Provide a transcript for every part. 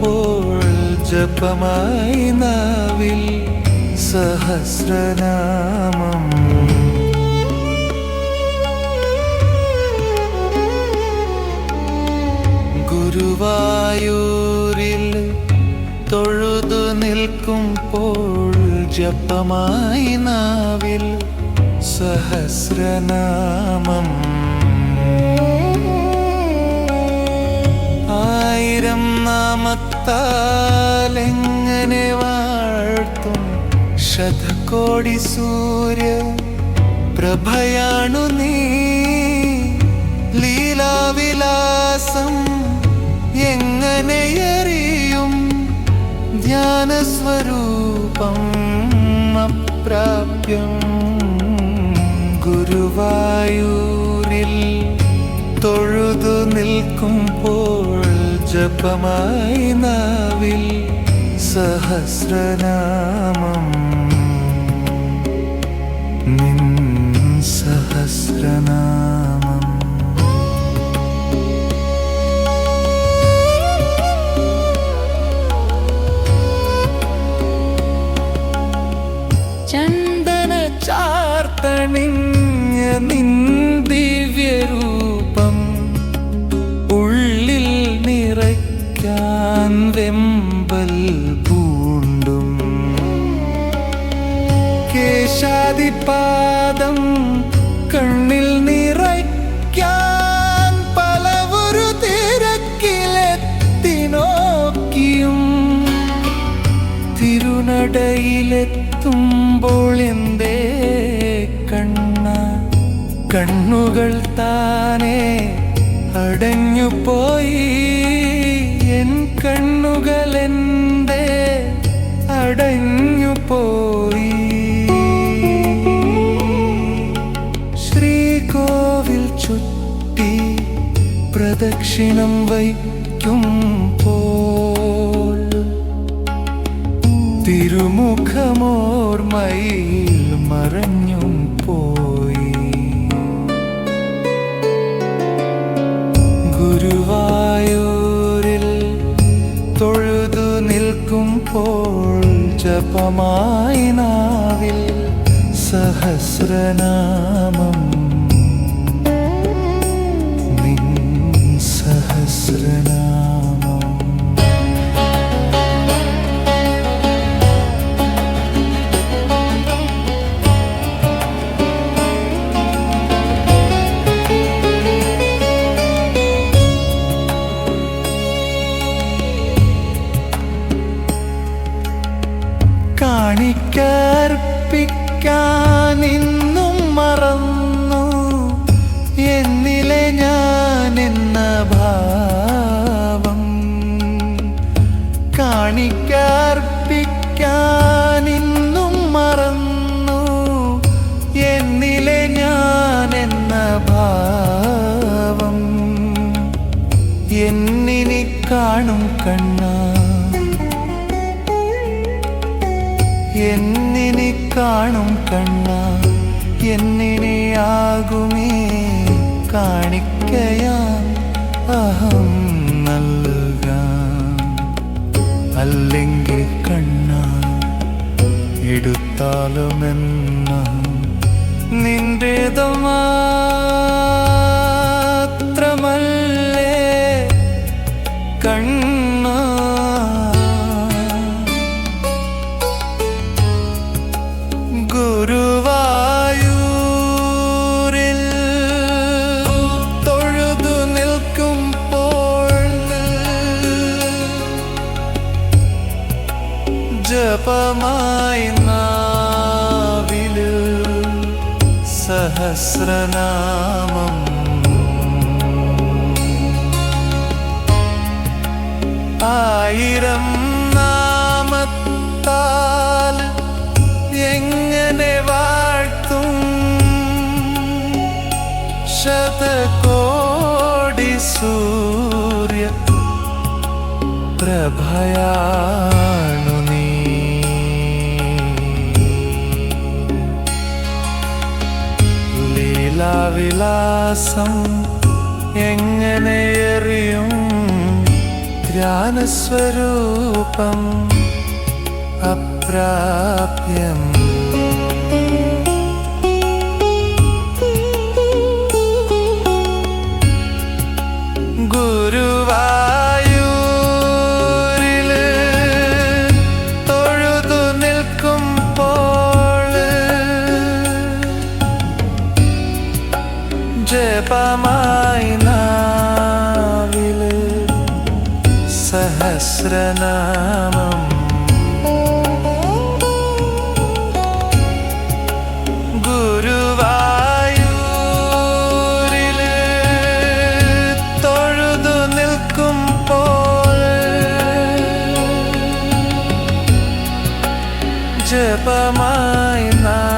നിൽക്കുമ്പോൾ ജപമായി നാവിൽ സഹസ്രനാമം. ഗുരുവായൂരിൽ തൊഴുതു നിൽക്കുമ്പോൾ ജപമായി നാവിൽ സഹസ്രനാമം. നാമത്താൽ വാഴ്ത്തും? ശതകോടി സൂര്യ പ്രഭയാണു നീ. ലീലാവിലാസം എങ്ങനെ എറിയും? ധ്യാനസ്വരൂപം അപ്രാപ്യം. ഗുരുവായൂരിൽ തൊഴുതു നിൽക്കുമ്പോൾ ജപമായി നാവിൽ സഹസ്രനാമം. നിൻ സഹസ്രനാമം. ചന്ദന ചാർത്തണിഞ്ഞ നിൻ വെമ്പൽ പൂണ്ടും കേശാദിപാദം കണ്ണിൽ നിറയ്ക്കാൻ പലവൊരു തിരക്കിലെത്തി നോക്കിയും തിരുനടയിലെത്തുമ്പോൾ എന്തേ കണ്ണ? കണ്ണുകൾ താനേ അടഞ്ഞു പോയി കണ്ണുകൾ വൈക്കും അടഞ്ഞു പോയി. പ്രദക്ഷിണം പോൽ. തിരുമുഖമോർമയിൽ ജപമായി നാവിൽ സഹസ്രനാമം. കാണിക്കർപ്പിക്കാൻ മറന്നു. എന്നിലെ ഞാൻ എന്ന ഭാവം കാണിക്കർപ്പിക്കാൻ ഇന്നും മറന്നു. എന്നിലെ ഞാൻ എന്ന ഭാവം എന്നിനി കാണും കണ്ണാ. എന്നിനി കാണും കണ്ണ. എന്നിനെയാകുമേ കാണിക്കയാ. അഹം നൽകാം. അല്ലെങ്കിൽ കണ്ണ എടുത്താലുമെന്ന. നിന്റേതു ഗുരുവായൂരിൽ തൊഴുതു നിൽക്കുമ്പോൾ ജപമായി നാവിൽ സഹസ്രനാമം. ആയിരം പ്രഭയാണു നീ ലീലാവിലാസം എങ്ങനെ എറിയും? ധ്യാനസ്വരൂപം അപ്രാപ്യം ജപമായി സഹസ്രനാമം. തൊഴുതു നിൽക്കുമ്പോൾ ജപമായി നാവിൽ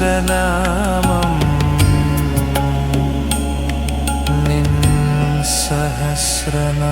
സഹസ്രനാമം നിൻ സഹസ്രനാമം.